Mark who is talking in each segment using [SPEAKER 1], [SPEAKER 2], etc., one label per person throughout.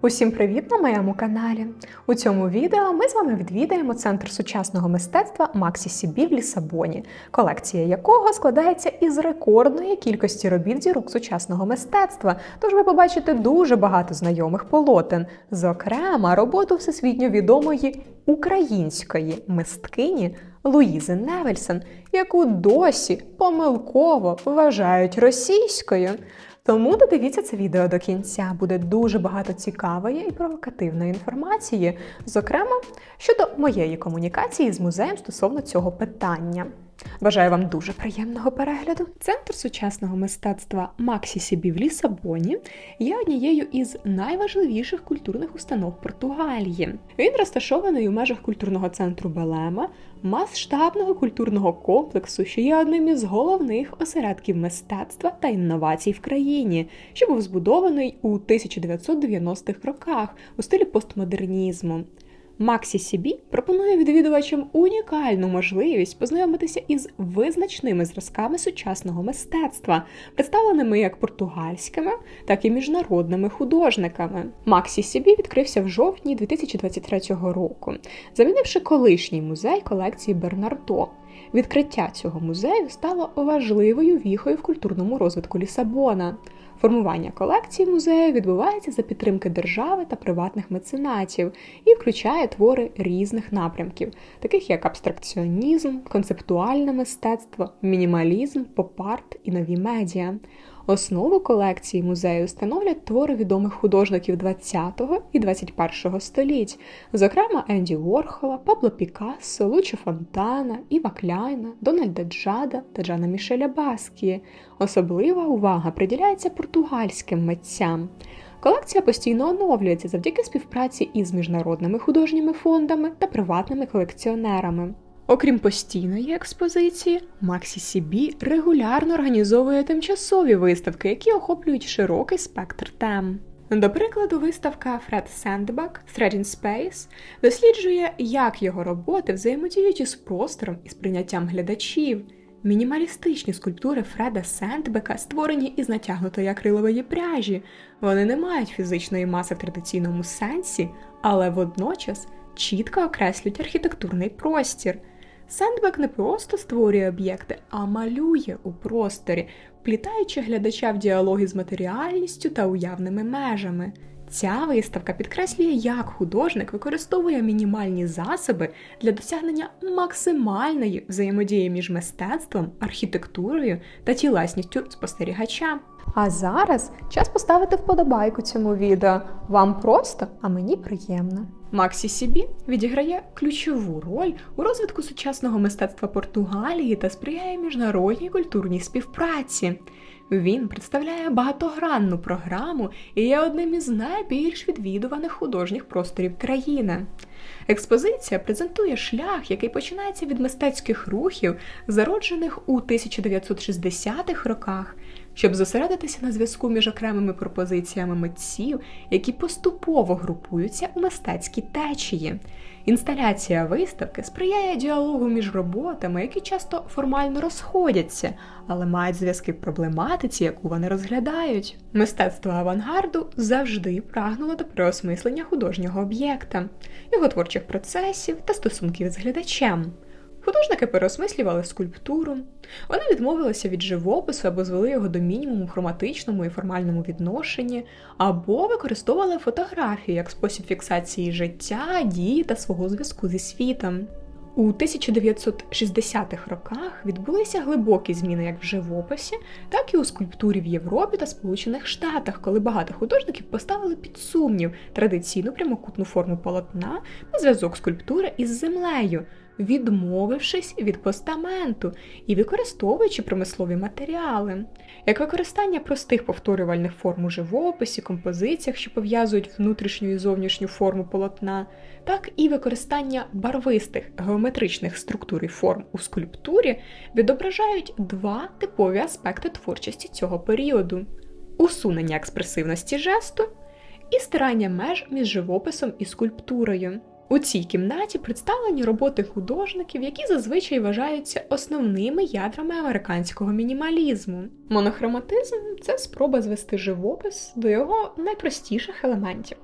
[SPEAKER 1] Усім привіт на моєму каналі! У цьому відео ми з вами відвідаємо центр сучасного мистецтва Максі Сібі в Лісабоні, колекція якого складається із рекордної кількості робіт зірок сучасного мистецтва. Тож ви побачите дуже багато знайомих полотен, зокрема, роботу всесвітньо відомої української мисткині Луїзи Невельсон, яку досі помилково вважають російською. Тому додивіться це відео до кінця. Буде дуже багато цікавої і провокативної інформації, зокрема щодо моєї комунікації з музеєм стосовно цього питання. Бажаю вам дуже приємного перегляду. Центр сучасного мистецтва Максі Сібі в Лісабоні є однією із найважливіших культурних установ Португалії. Він розташований у межах культурного центру Белема, масштабного культурного комплексу, що є одним із головних осередків мистецтва та інновацій в країні, що був збудований у 1990-х роках у стилі постмодернізму. Максі Сібі пропонує відвідувачам унікальну можливість познайомитися із визначними зразками сучасного мистецтва, представленими як португальськими, так і міжнародними художниками. Максі Сібі відкрився в жовтні 2023 року, замінивши колишній музей колекції Бернардо. Відкриття цього музею стало важливою віхою в культурному розвитку Лісабона. Формування колекції музею відбувається за підтримки держави та приватних меценатів і включає твори різних напрямків, таких як абстракціонізм, концептуальне мистецтво, мінімалізм, поп-арт і нові медіа. Основу колекції музею становлять твори відомих художників 20-го і 21-го століть, зокрема Енді Ворхола, Пабло Пікассо, Лучо Фонтана, Іва Кляйна, Дональда Джада та Джана Мішеля Баскії. Особлива увага приділяється португальським митцям. Колекція постійно оновлюється завдяки співпраці із міжнародними художніми фондами та приватними колекціонерами. Окрім постійної експозиції, Максі Сібі регулярно організовує тимчасові виставки, які охоплюють широкий спектр тем. До прикладу, виставка Фред Сендбак Thread in Space досліджує, як його роботи взаємодіють із простором і сприйняттям глядачів. Мінімалістичні скульптури Фреда Сендбека створені із натягнутої акрилової пряжі. Вони не мають фізичної маси в традиційному сенсі, але водночас чітко окреслюють архітектурний простір. Сендбек не просто створює об'єкти, а малює у просторі, плітаючи глядача в діалоги з матеріальністю та уявними межами. Ця виставка підкреслює, як художник використовує мінімальні засоби для досягнення максимальної взаємодії між мистецтвом, архітектурою та тілесністю спостерігача. А зараз час поставити вподобайку цьому відео. Вам просто, а мені приємно. Максі Сібі відіграє ключову роль у розвитку сучасного мистецтва Португалії та сприяє міжнародній культурній співпраці. Він представляє багатогранну програму і є одним із найбільш відвідуваних художніх просторів країни. Експозиція презентує шлях, який починається від мистецьких рухів, зароджених у 1960-х роках, щоб зосередитися на зв'язку між окремими пропозиціями митців, які поступово групуються у мистецькі течії. Інсталяція виставки сприяє діалогу між роботами, які часто формально розходяться, але мають зв'язки в проблематиці, яку вони розглядають. Мистецтво авангарду завжди прагнуло до переосмислення художнього об'єкта, його творчих процесів та стосунків з глядачем. Художники переосмислювали скульптуру, вони відмовилися від живопису або звели його до мінімуму в хроматичному і формальному відношенні, або використовували фотографію як спосіб фіксації життя, дії та свого зв'язку зі світом. У 1960-х роках відбулися глибокі зміни як в живописі, так і у скульптурі в Європі та Сполучених Штатах, коли багато художників поставили під сумнів традиційну прямокутну форму полотна та зв'язок скульптури із землею відмовившись від постаменту і використовуючи промислові матеріали, як використання простих повторювальних форм у живописі, композиціях, що пов'язують внутрішню і зовнішню форму полотна, так і використання барвистих геометричних структур і форм у скульптурі відображають два типові аспекти творчості цього періоду: усунення експресивності жесту і стирання меж між живописом і скульптурою. У цій кімнаті представлені роботи художників, які зазвичай вважаються основними ядрами американського мінімалізму. Монохроматизм це спроба звести живопис до його найпростіших елементів.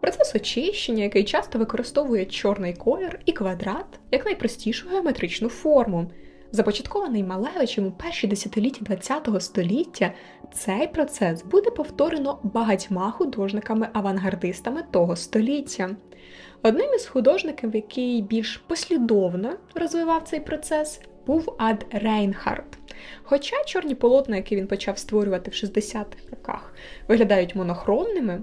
[SPEAKER 1] Процес очищення, який часто використовує чорний колір і квадрат як найпростішу геометричну форму. Започаткований Малевичем у перші десятиліття ХХ століття, цей процес буде повторено багатьма художниками-авангардистами того століття. Одним із художників, який більш послідовно розвивав цей процес, був Ад Рейнхард. Хоча чорні полотна, які він почав створювати в 60-х роках, виглядають монохромними,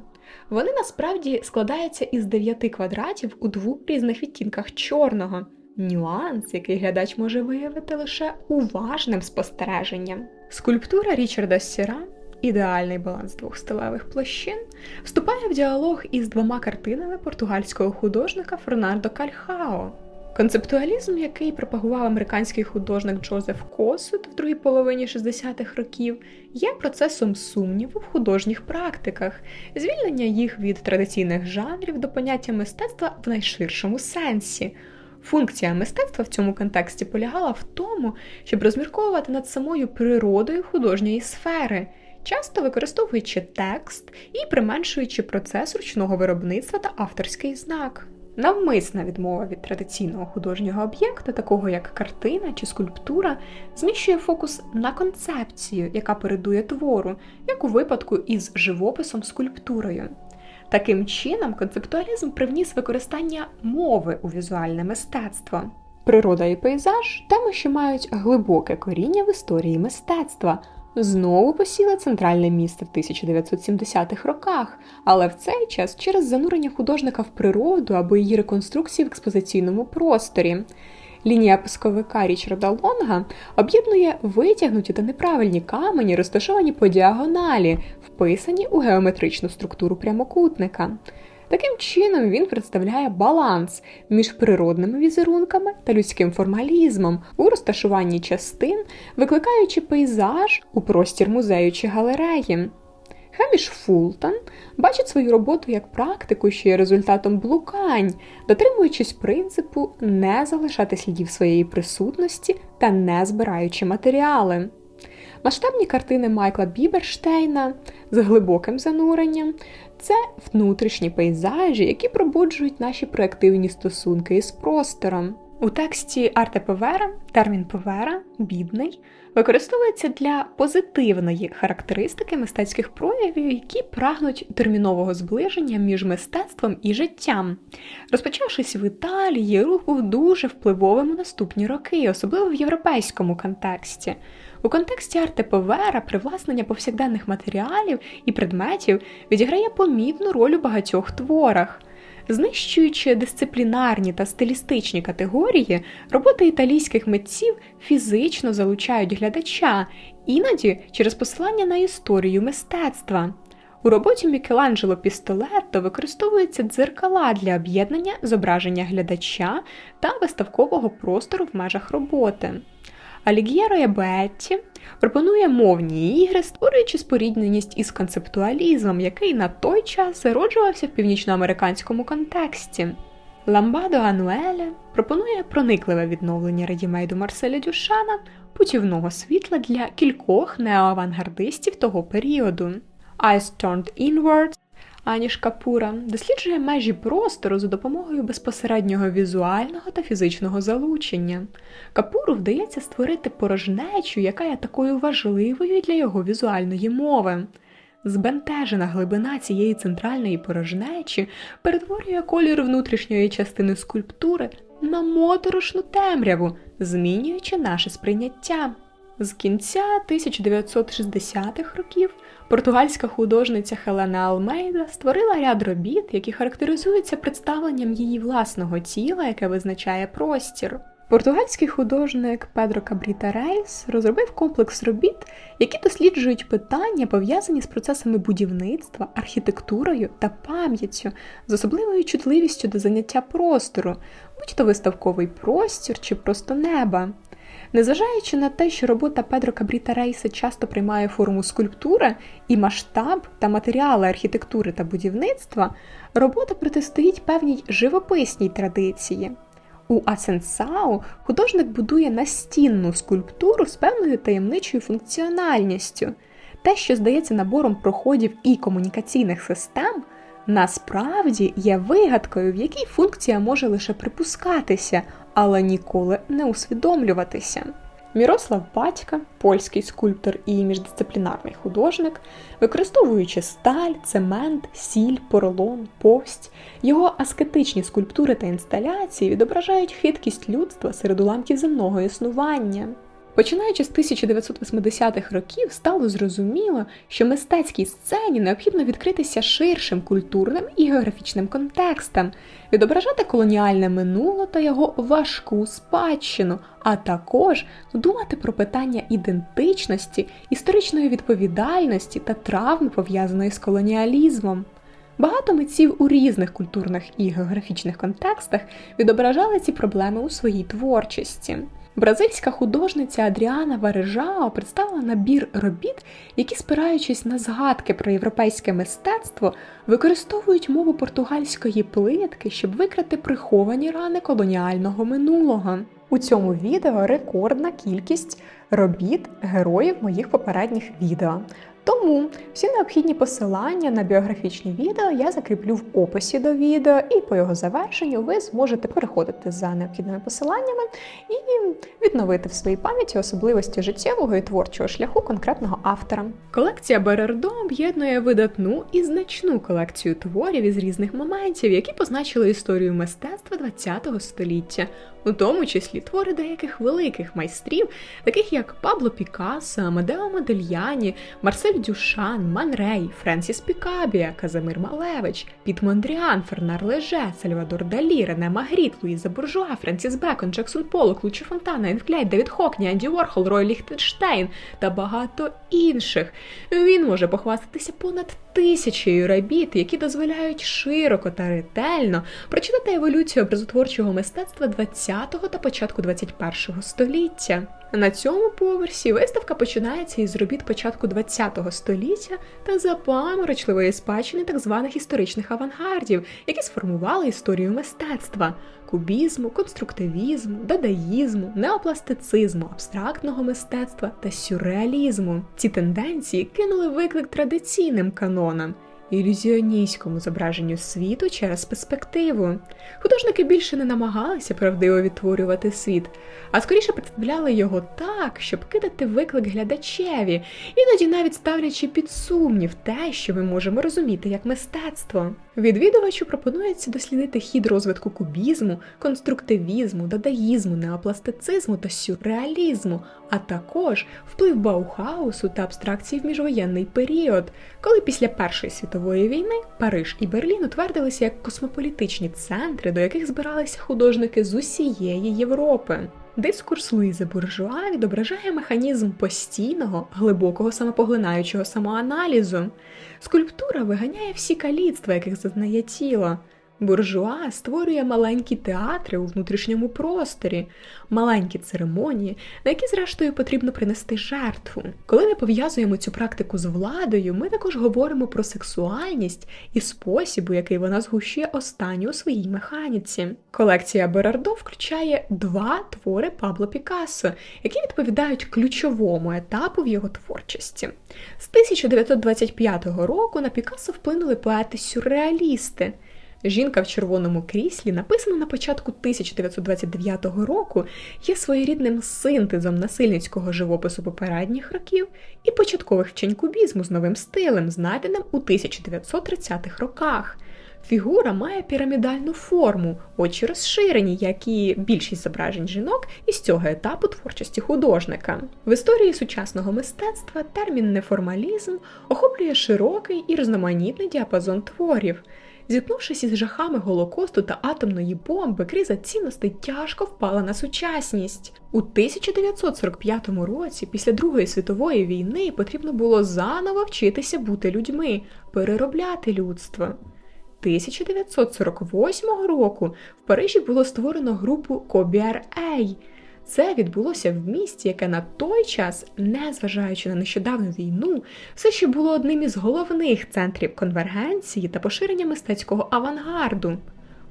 [SPEAKER 1] вони насправді складаються із дев'яти квадратів у двох різних відтінках чорного. Нюанс, який глядач може виявити лише уважним спостереженням. Скульптура Річарда Сіра, ідеальний баланс двох стилевих площин, вступає в діалог із двома картинами португальського художника Фернандо Кальхао. Концептуалізм, який пропагував американський художник Джозеф Косут в другій половині 60-х років, є процесом сумніву в художніх практиках, звільнення їх від традиційних жанрів до поняття мистецтва в найширшому сенсі. Функція мистецтва в цьому контексті полягала в тому, щоб розмірковувати над самою природою художньої сфери, часто використовуючи текст і применшуючи процес ручного виробництва та авторський знак. Навмисна відмова від традиційного художнього об'єкта, такого як картина чи скульптура, зміщує фокус на концепцію, яка передує твору, як у випадку із живописом скульптурою. Таким чином, концептуалізм привніс використання мови у візуальне мистецтво. Природа і пейзаж теми, що мають глибоке коріння в історії мистецтва, знову посіла центральне місце в 1970-х роках, але в цей час через занурення художника в природу або її реконструкції в експозиційному просторі. Лінія писковика Річарда Лонга об'єднує витягнуті та неправильні камені, розташовані по діагоналі, вписані у геометричну структуру прямокутника. Таким чином він представляє баланс між природними візерунками та людським формалізмом у розташуванні частин, викликаючи пейзаж у простір музею чи галереї. Хеміш Фултон бачить свою роботу як практику, що є результатом блукань, дотримуючись принципу не залишати слідів своєї присутності та не збираючи матеріали. Масштабні картини Майкла Біберштейна з глибоким зануренням це внутрішні пейзажі, які пробуджують наші проактивні стосунки із простором. У тексті Арте Повера термін Повера бідний використовується для позитивної характеристики мистецьких проявів, які прагнуть термінового зближення між мистецтвом і життям. Розпочавшись в Італії, рух був дуже впливовим у наступні роки, особливо в європейському контексті. У контексті арте Повера привласнення повсякденних матеріалів і предметів відіграє помітну роль у багатьох творах. Знищуючи дисциплінарні та стилістичні категорії, роботи італійських митців фізично залучають глядача, іноді через посилання на історію мистецтва. У роботі Мікеланджело Пістолетто використовуються дзеркала для об'єднання зображення глядача та виставкового простору в межах роботи. Алігєро Бетті пропонує мовні ігри, створюючи спорідненість із концептуалізмом, який на той час зароджувався в північноамериканському контексті. Ламбадо Ануеля пропонує проникливе відновлення редімейду Марселя Дюшана, путівного світла для кількох неоавангардистів того періоду. Eyes Turned Inwards Аніш Капура досліджує межі простору за допомогою безпосереднього візуального та фізичного залучення. Капуру вдається створити порожнечу, яка є такою важливою для його візуальної мови. Збентежена глибина цієї центральної порожнечі перетворює колір внутрішньої частини скульптури на моторошну темряву, змінюючи наше сприйняття. З кінця 1960-х років португальська художниця Хелена Алмейда створила ряд робіт, які характеризуються представленням її власного тіла, яке визначає простір. Португальський художник Педро Кабріта Рейс розробив комплекс робіт, які досліджують питання, пов'язані з процесами будівництва, архітектурою та пам'яттю, з особливою чутливістю до заняття простору, будь-то виставковий простір чи просто неба. Незважаючи на те, що робота Педро Кабріта Рейса часто приймає форму скульптури і масштаб та матеріали архітектури та будівництва, робота протистоїть певній живописній традиції. У Асенсау художник будує настінну скульптуру з певною таємничою функціональністю. Те, що здається набором проходів і комунікаційних систем, насправді є вигадкою, в якій функція може лише припускатися, але ніколи не усвідомлюватися. Мірослав Батька, польський скульптор і міждисциплінарний художник, використовуючи сталь, цемент, сіль, поролон, повсть, його аскетичні скульптури та інсталяції відображають хиткість людства серед уламків земного існування. Починаючи з 1980-х років, стало зрозуміло, що мистецькій сцені необхідно відкритися ширшим культурним і географічним контекстам, відображати колоніальне минуле та його важку спадщину, а також думати про питання ідентичності, історичної відповідальності та травми, пов'язаної з колоніалізмом. Багато митців у різних культурних і географічних контекстах відображали ці проблеми у своїй творчості. Бразильська художниця Адріана Варежао представила набір робіт, які, спираючись на згадки про європейське мистецтво, використовують мову португальської плитки, щоб викрити приховані рани колоніального минулого. У цьому відео рекордна кількість робіт героїв моїх попередніх відео. Тому всі необхідні посилання на біографічні відео я закріплю в описі до відео, і по його завершенню ви зможете переходити за необхідними посиланнями і відновити в своїй пам'яті особливості життєвого і творчого шляху конкретного автора. Колекція Берардо об'єднує видатну і значну колекцію творів із різних моментів, які позначили історію мистецтва ХХ століття у тому числі твори деяких великих майстрів, таких як Пабло Пікассо, Амадео Модельяні, Марсель Дюшан, Манрей, Френсіс Пікабія, Казимир Малевич, Піт Мондріан, Фернар Леже, Сальвадор Далі, Рене Магріт, Луїза Буржуа, Френсіс Бекон, Джексон Полок, Лучі Фонтана, Енклейт, Девід Хокні, Анді Ворхол, Рой Ліхтенштейн та багато інших. Він може похвастатися понад тисячею робіт, які дозволяють широко та ретельно прочитати еволюцію образотворчого мистецтва ХХ та початку ХХІ століття. На цьому поверсі виставка починається із робіт початку ХХ століття та запаморочливої спадщини так званих історичних авангардів, які сформували історію мистецтва кубізму, конструктивізму, дадаїзму, неопластицизму, абстрактного мистецтва та сюрреалізму. Ці тенденції кинули виклик традиційним канонам ілюзіоністському зображенню світу через перспективу. Художники більше не намагалися правдиво відтворювати світ, а скоріше представляли його так, щоб кидати виклик глядачеві, іноді навіть ставлячи під сумнів те, що ми можемо розуміти як мистецтво. Відвідувачу пропонується дослідити хід розвитку кубізму, конструктивізму, дадаїзму, неопластицизму та сюрреалізму, а також вплив Баухаусу та абстракції в міжвоєнний період, коли після Першої світової війни Париж і Берлін утвердилися як космополітичні центри, до яких збиралися художники з усієї Європи. Дискурс Луїзи Буржуа відображає механізм постійного, глибокого самопоглинаючого самоаналізу. Скульптура виганяє всі каліцтва, яких зазнає тіло. Буржуа створює маленькі театри у внутрішньому просторі, маленькі церемонії, на які, зрештою, потрібно принести жертву. Коли ми пов'язуємо цю практику з владою, ми також говоримо про сексуальність і спосіб, у який вона згущує останню у своїй механіці. Колекція Берардо включає два твори Пабло Пікассо, які відповідають ключовому етапу в його творчості. З 1925 року на Пікассо вплинули поети-сюрреалісти. Жінка в червоному кріслі, написана на початку 1929 року, є своєрідним синтезом насильницького живопису попередніх років і початкових вчень кубізму з новим стилем, знайденим у 1930-х роках. Фігура має пірамідальну форму, очі розширені, як і більшість зображень жінок із цього етапу творчості художника. В історії сучасного мистецтва термін неформалізм охоплює широкий і різноманітний діапазон творів. Зіткнувшись із жахами голокосту та атомної бомби, криза цінностей тяжко впала на сучасність. У 1945 році, після Другої світової війни, потрібно було заново вчитися бути людьми, переробляти людство. 1948 року в Парижі було створено групу Кобіар Ей – це відбулося в місті, яке на той час, незважаючи на нещодавну війну, все ще було одним із головних центрів конвергенції та поширення мистецького авангарду.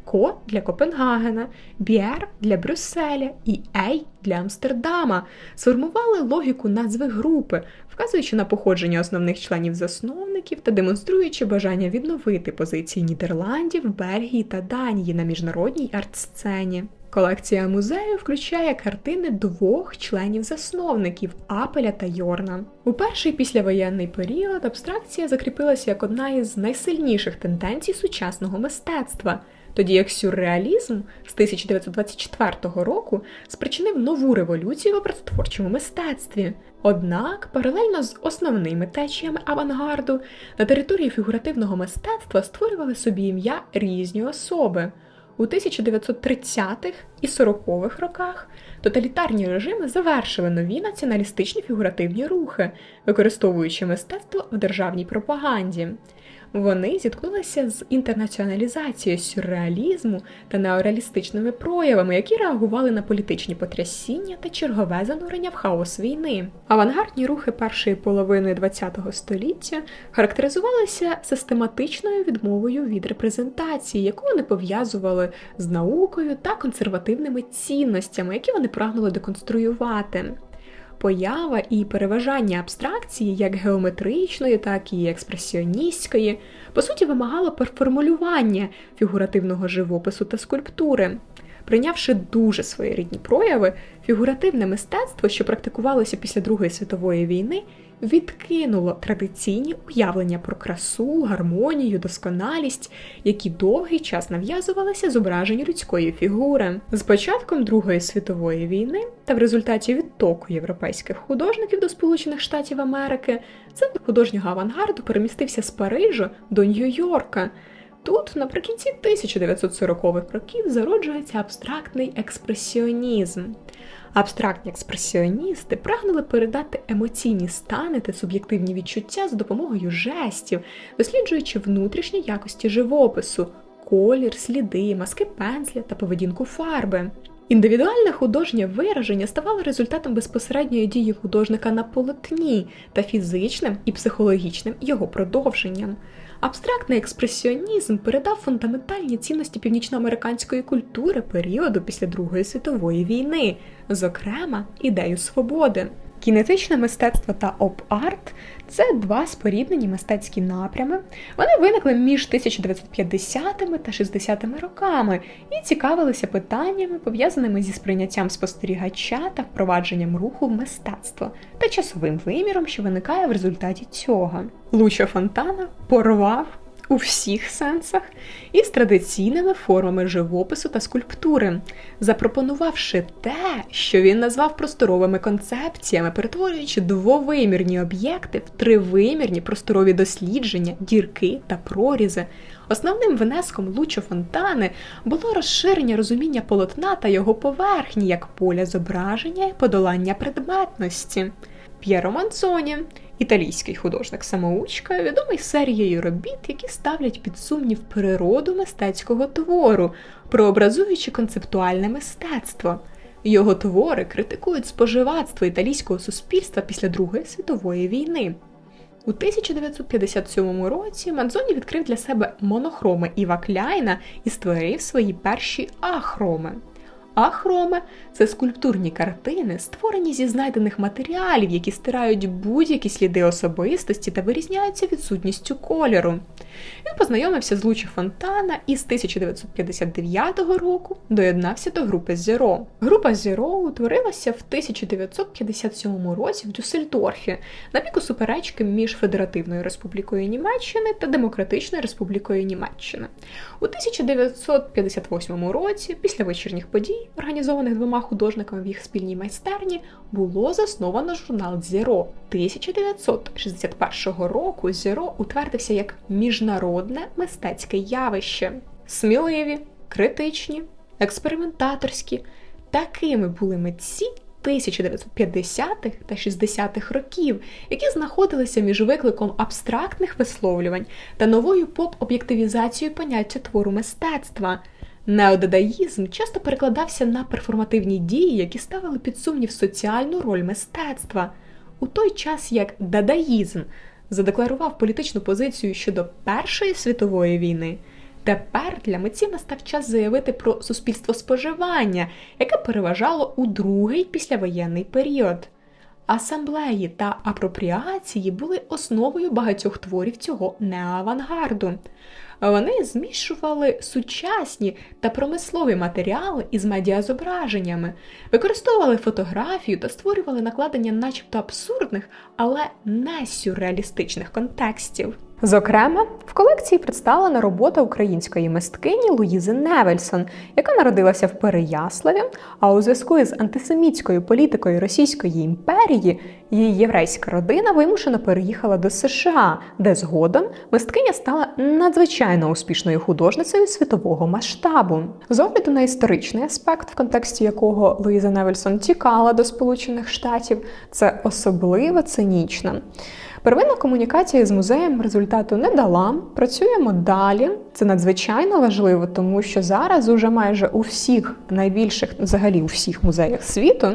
[SPEAKER 1] Ко для Копенгагена, Б'єр для Брюсселя і Ей для Амстердама сформували логіку назви групи, вказуючи на походження основних членів засновників та демонструючи бажання відновити позиції Нідерландів, Бельгії та Данії на міжнародній арт-сцені. Колекція музею включає картини двох членів-засновників Апеля та Йорна. У перший післявоєнний період абстракція закріпилася як одна із найсильніших тенденцій сучасного мистецтва, тоді як сюрреалізм з 1924 року спричинив нову революцію в образотворчому мистецтві. Однак, паралельно з основними течіями авангарду, на території фігуративного мистецтва створювали собі ім'я різні особи. У 1930-х і 40-х роках тоталітарні режими завершили нові націоналістичні фігуративні рухи, використовуючи мистецтво в державній пропаганді. Вони зіткнулися з інтернаціоналізацією сюрреалізму та неореалістичними проявами, які реагували на політичні потрясіння та чергове занурення в хаос війни. Авангардні рухи першої половини ХХ століття характеризувалися систематичною відмовою від репрезентації, яку вони пов'язували з наукою та консервативними цінностями, які вони прагнули деконструювати поява і переважання абстракції, як геометричної, так і експресіоністської, по суті, вимагало перформулювання фігуративного живопису та скульптури. Прийнявши дуже своєрідні прояви, фігуративне мистецтво, що практикувалося після Другої світової війни, відкинуло традиційні уявлення про красу, гармонію, досконалість, які довгий час нав'язувалися зображенню людської фігури. З початком Другої світової війни та в результаті відтоку європейських художників до Сполучених Штатів Америки центр художнього авангарду перемістився з Парижу до Нью-Йорка. Тут, наприкінці 1940-х років, зароджується абстрактний експресіонізм. Абстрактні експресіоністи прагнули передати емоційні стани та суб'єктивні відчуття за допомогою жестів, досліджуючи внутрішні якості живопису, колір, сліди, маски пензля та поведінку фарби. Індивідуальне художнє вираження ставало результатом безпосередньої дії художника на полотні та фізичним і психологічним його продовженням. Абстрактний експресіонізм передав фундаментальні цінності північноамериканської культури періоду після Другої світової війни, зокрема ідею свободи. Кінетичне мистецтво та оп-арт це два споріднені мистецькі напрями. Вони виникли між 1950-ми та 60-ми роками і цікавилися питаннями, пов'язаними зі сприйняттям спостерігача та впровадженням руху в мистецтво та часовим виміром, що виникає в результаті цього. Лучо Фонтана порвав у всіх сенсах із традиційними формами живопису та скульптури, запропонувавши те, що він назвав просторовими концепціями, перетворюючи двовимірні об'єкти в тривимірні просторові дослідження, дірки та прорізи. Основним внеском Лучо Фонтани було розширення розуміння полотна та його поверхні як поля зображення і подолання предметності. П'єро Манцоні Італійський художник-самоучка відомий серією робіт, які ставлять під сумнів природу мистецького твору, прообразуючи концептуальне мистецтво. Його твори критикують споживацтво італійського суспільства після Другої світової війни. У 1957 році Манзоні відкрив для себе монохроми Іва Кляйна і створив свої перші ахроми. Ахроме це скульптурні картини, створені зі знайдених матеріалів, які стирають будь-які сліди особистості та вирізняються відсутністю кольору. Він познайомився з Лучі Фонтана і з 1959 року доєднався до групи Зеро. Група Зеро утворилася в 1957 році в Дюссельдорфі на піку суперечки між Федеративною Республікою Німеччини та Демократичною Республікою Німеччини. У 1958 році, після вечірніх подій, організованих двома художниками в їх спільній майстерні, було засновано журнал Зеро. 1961 року Зеро утвердився як міжнародне мистецьке явище. Сміливі, критичні, експериментаторські. Такими були митці 1950-х та 60-х років, які знаходилися між викликом абстрактних висловлювань та новою поп-об'єктивізацією поняття твору мистецтва. Неодадаїзм часто перекладався на перформативні дії, які ставили під сумнів соціальну роль мистецтва, у той час як дадаїзм задекларував політичну позицію щодо Першої світової війни. Тепер для митців настав час заявити про суспільство споживання, яке переважало у другий післявоєнний період. Асамблеї та апропріації були основою багатьох творів цього неоавангарду. Вони змішували сучасні та промислові матеріали із медіазображеннями, використовували фотографію та створювали накладення начебто абсурдних, але не сюрреалістичних контекстів. Зокрема, в колекції представлена робота української мисткині Луїзи Невельсон, яка народилася в Переяславі, а у зв'язку із антисемітською політикою Російської імперії її єврейська родина вимушено переїхала до США, де згодом мисткиня стала надзвичайно успішною художницею світового масштабу. З огляду на історичний аспект, в контексті якого Луїза Невельсон тікала до Сполучених Штатів, це особливо цинічно. Первинна комунікація з музеєм результату не дала. Працюємо далі. Це надзвичайно важливо, тому що зараз уже майже у всіх найбільших, взагалі у всіх музеях світу,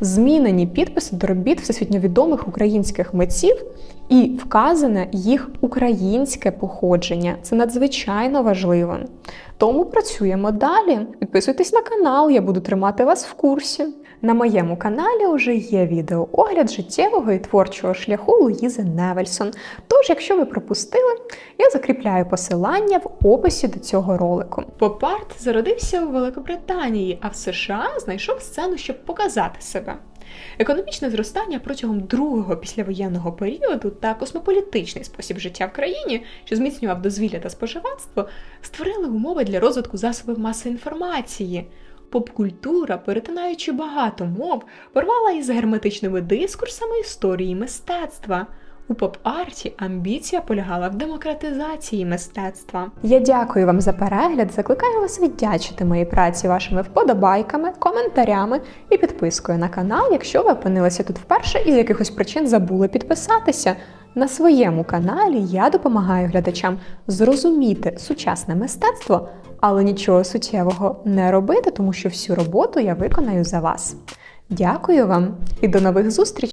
[SPEAKER 1] змінені підписи до робіт всесвітньо відомих українських митців і вказане їх українське походження. Це надзвичайно важливо. Тому працюємо далі. Підписуйтесь на канал, я буду тримати вас в курсі. На моєму каналі вже є відеоогляд життєвого і творчого шляху Луїзи Невельсон. Тож, якщо ви пропустили, я закріпляю посилання в описі до цього ролику. Поп-арт зародився у Великобританії, а в США знайшов сцену, щоб показати себе. Економічне зростання протягом другого післявоєнного періоду та космополітичний спосіб життя в країні, що зміцнював дозвілля та споживацтво, створили умови для розвитку засобів масової інформації. Поп-культура, перетинаючи багато мов, порвала із герметичними дискурсами історії мистецтва. У поп-арті амбіція полягала в демократизації мистецтва. Я дякую вам за перегляд. Закликаю вас віддячити моїй праці вашими вподобайками, коментарями і підпискою на канал, якщо ви опинилися тут вперше і з якихось причин забули підписатися. На своєму каналі я допомагаю глядачам зрозуміти сучасне мистецтво, але нічого суттєвого не робити, тому що всю роботу я виконаю за вас. Дякую вам і до нових зустрічей!